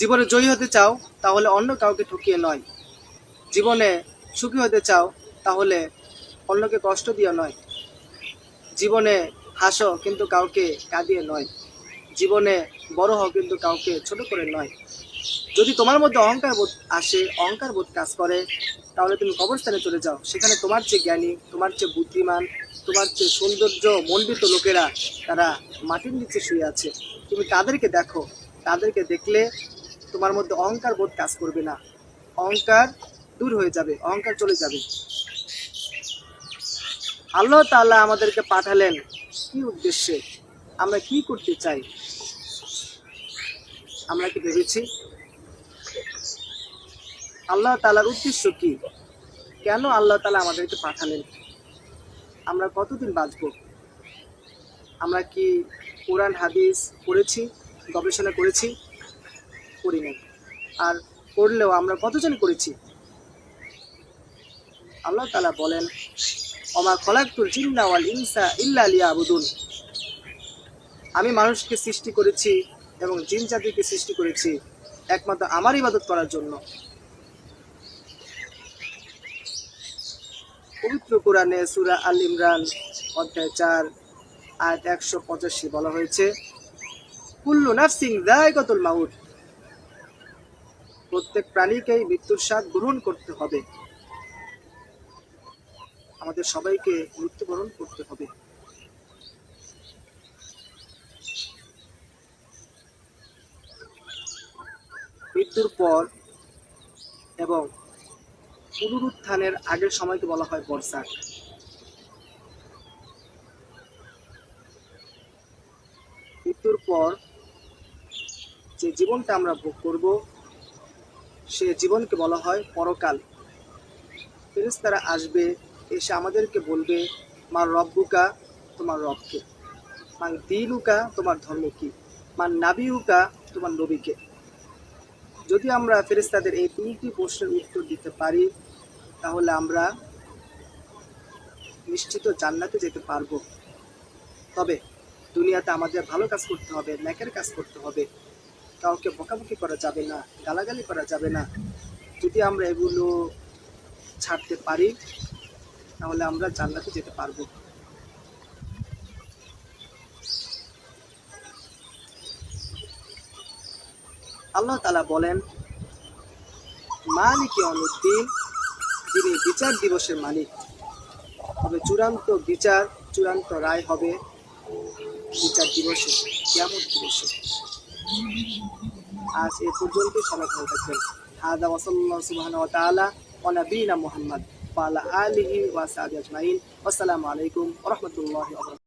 জীবনে জয়ী হতে চাও, তাহলে অন্য কাউকে ঠকিয়ে নয়। জীবনে সুখী হতে চাও, তাহলে অন্যকে কষ্ট দিয়ে নয়। জীবনে হাসো, কিন্তু কাউকে কাঁদিয়ে নয়। জীবনে বড় হও, কিন্তু কাউকে ছোট করে নয়। যদি তোমার মধ্যে অহংকার বোধ আসে, অহংকার বোধ কাজ করে, তাহলে তুমি কবরস্থানে চলে যাও। সেখানে তোমার চেয়ে জ্ঞানী, তোমার চেয়ে বুদ্ধিমান, তোমার চেয়ে সৌন্দর্য মণ্ডিত লোকেরা তারা মাটির নিচে শুয়ে আছে। তুমি তাদেরকে দেখো, তাদেরকে দেখলে তোমার মধ্যে অহংকার বোধ কাজ করবে না। অহংকার দূর হয়ে যাবে, অহংকার চলে যাবে। আল্লাহ তাআলা আমাদেরকে পাঠালেন কি উদ্দেশ্যে? আমরা কি করতে চাই? আমরা কি ভেবেছি? আল্লাহ তালার উদ্দেশ্য কি? কেন আল্লাহ তালা আমাদেরকে পাঠালেন? আমরা কতদিন বাঁচব? আমরা কি কোরআন, হাদিস পড়েছি, গবেষণা করেছি? করি নাই আর করলেও আমরা কতজন করেছি? আল্লাহ তালা বলেন অমা খলাকুল জিন্না ওয়াল ইনসা ইল্লা লিয়াবুদুন। আমি মানুষকে সৃষ্টি করেছি এবং জিন জাতিকে সৃষ্টি করেছি একমাত্র আমার ইবাদত করার জন্য। পবিত্র কোরআনে সুরা আল ইমরান, অধ্যায় চার, আয়াত একশো পঁচাশি বলা হয়েছে, কুল্লু নাফসিং দায়গতুল মাউত। প্রত্যেক প্রাণীকেই মৃত্যুর স্বাদ গ্রহণ করতে হবে। আমাদের সবাইকে মৃত্যুবরণ করতে হবে। মৃত্যুর পর এবং পুনরুত্থানের আগের সময়কে বলা হয় বর্ষাক মৃত্যুর পর যে জীবনটা আমরা ভোগ করব সে জীবনকে বলা হয় পরকাল। ফেরেশতারা আসবে, এসে আমাদেরকে বলবে, মার রব্বুকা তোমার রবকে। মান দিলুকা তোমার ধর্ম কি মান নাবিউকা তোমার নবীকে। যদি আমরা ফেরেশতাদের এই তিনটি প্রশ্নের উত্তর দিতে পারি, তাহলে আমরা নিশ্চিত জান্নাতে যেতে পারব। তবে দুনিয়াতে আমাদের ভালো কাজ করতে হবে ন্যাকের কাজ করতে হবে। কাউকে বকাবকি করা যাবে না, গালাগালি করা যাবে না। যদি আমরা এগুলো ছাড়তে পারি, তাহলে আমরা জান্নাতে যেতে পারব। আল্লাহ তালা বলেন, মালিক অনুদ্দিন যিনি বিচার দিবসের মালিক। তবে চূড়ান্ত বিচার, চূড়ান্ত রায় হবে বিচার দিবসে কেমন দিবসে আজ এ পর্যন্ত সবাই ভালো থাকবেন হাদা ওয়াসাল্লাহ সুবহানাহু ওয়া তাআলা ওয়া নবিয়িনা মুহাম্মদ ওয়া আলা আলিহি ওয়া সাহবিহি আজমাইন আসসালামু আলাইকুম ওয়া রাহমাতুল্লাহি ওয়া বারাকাতুহু